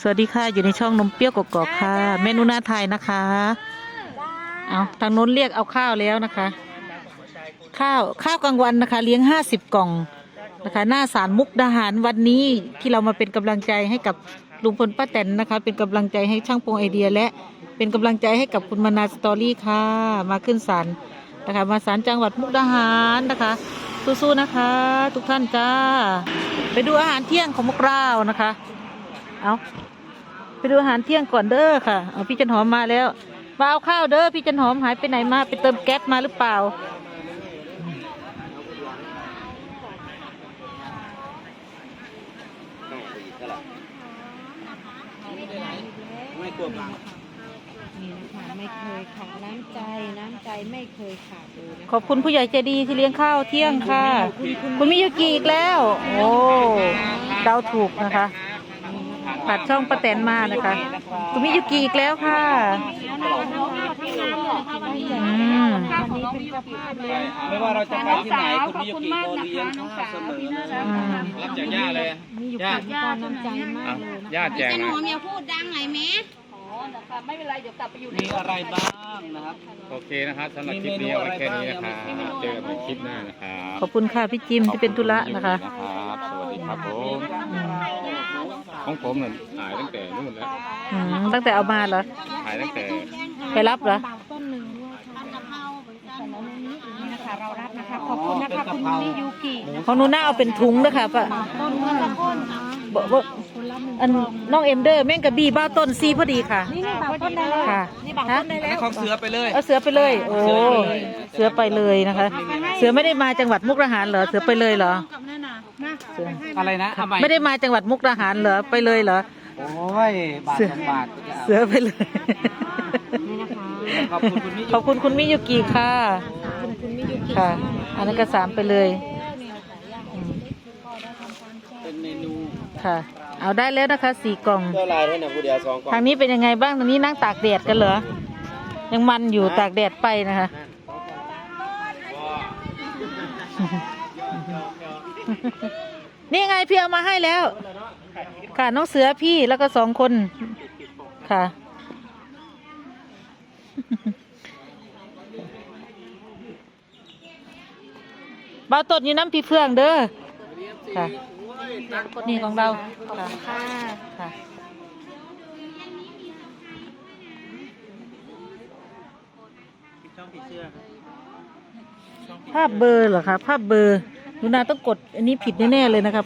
สวัสดีค่ะอยู่ในช่องนมเปรี้ยวกกอกค่ะ เมนูหน้าไทยนะคะ เอาทางโน้นเรียกเอาข้าวแล้วนะคะ ข้าวข้าวกลางวันนะคะ เลี้ยงห้าสิบกล่องนะคะ หน้าสารมุกดาหารวันนี้ที่เรามาเป็นกำลังใจให้กับลุงพลป้าแตนนะคะ เป็นกำลังใจให้ช่างปงไอเดีย และเป็นกำลังใจให้กับคุณมานาสตอรี่ค่ะ มาขึ้นศาลนะคะ มาศาลจังหวัดมุกดาหารนะคะสู้ๆนะคะ ทุกท่านจ้า ไปดูอาหารเที่ยงของพวกเรานะคะ เอาไปดูอาหารเที่ยงก่อนเด้อค่ะ เอาพี่จันหอมมาแล้ว มาเอาข้าวเด้อพี่จันหอมหายไปไหนมาไปเติมแก๊สมาหรือเปล่า ไม่กลัวบังนี่นะคะไม่เคยขาดน้ำใจน้ำใจไม่เคยขาดเลยนะขอบคุณผู้ใหญ่ใจดีที่เลี้ยงข้าวเที่ยงค่ะ คุณมิยุกิอีกแล้ว โอ้เดาถูกนะคะ ผัดช่องประแตนมานะคะคุณมิยุกิอีกแล้วค่ะอืมวันนี้เป็นเจ้าภาพเลยไม่ว่าเราจะไปที่ไหนคุณมิยากิก็เลี้ยงข้าวเสมอนะอืมรับจากย่าเลยมีอยู่ย่ากับก้อนน้ำใจมากเลยนะย่าแจงจะหนะนูอย่าพูดดังหน่อยแม่มีอะไรบ้างนะครับ โอเคนะครับสำหรับคลิปนี้เอาไว้แค่นี้นะครับเจอกันในคลิปหน้านะครับขอบคุณค่ะพี่จิมที่เป็นธุระนะคะครับสวัสดีครับผม ของผมน่ะถ่ายตั้งแต่นู่นแล้วอืมตั้งแต่เอามาเหรอถ่ายตั้งแต่ไปรับเหรอ ต้นหนึ่งด้วยนี่นะคะเรารับนะคะ ขอบคุณนะคะคุณมิยุกิของหนูน่าเอาเป็นถุงนะคะปะต้นละต้นบอกว่าอันน้องเอ็มเดอร์แม่งกระบี่บ้าต้นซีพอดีค่ะ นี่นี่บางต้นได้แล้วค่ะนี่บางต้นได้แล้วของเสือไปเลย เอาเสือไปเลย โอ้ เสือไปเลยนะคะ เสือไม่ได้มาจังหวัดมุกดาหารเหรอ เสือไปเลยเหรอเสื ออะไรนะเอาใหม่ไม่ได้มาจังหวัดมุกดาหารเหรอไปเลยเหรอโอ้ยบาทสองบาทก็จะเอาเสือไปเลยนี่นะคะขอบคุณคุณมิขอบคุณคุณมิยุกิค่ะคุณคุณมิยุกิค่ะ อันนั้นก็สามไปเลยอืมเป็นเมนูค่ะ เอาได้แล้วนะคะสี่กล่องเท่าไรให้นะผู้เดียวสองกล่องทางนี้เป็นยังไงบ้างทางนี้นั่งตากแดดกันเหรอ ยังมันอยู่ตากแดดไปนะคะ นี่ไงพี่เอามาให้แล้ว ค่ะน้องเสือพี่แล้วก็สองคนค่ะ เบาตดอยู่น้ำพี่เฟืองเด้อค่ะนี่ของเราค่ะค่ะค่ะช่องผีเสื้อภาพเบลอร์เหรอคะภาพเบลอร์ หนูนาต้องกดอันนี้ผิดแน่ๆเลยนะคะ